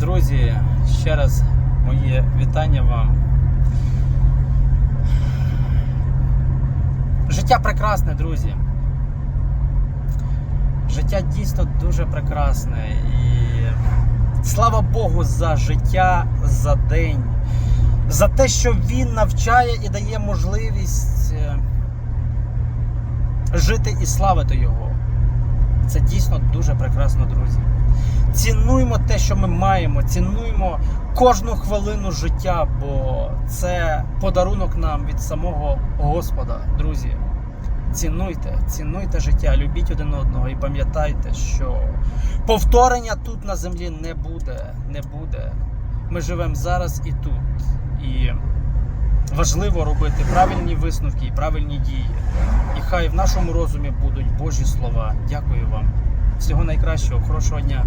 Друзі, ще раз моє вітання вам. Життя прекрасне, друзі. Життя дійсно дуже прекрасне. І слава Богу за життя, за день, за те, що він навчає і дає можливість е, жити і славити його. Це дійсно дуже прекрасно, друзі. Цінуймо те, що ми маємо, цінуймо кожну хвилину життя, бо це подарунок нам від самого Господа, друзі. Цінуйте, цінуйте життя, любіть один одного і пам'ятайте, що повторення тут на землі не буде, не буде. Ми живемо зараз і тут. І важливо робити правильні висновки і правильні дії. І хай в нашому розумі будуть Божі слова. Дякую вам. Всього найкращого, хорошого дня.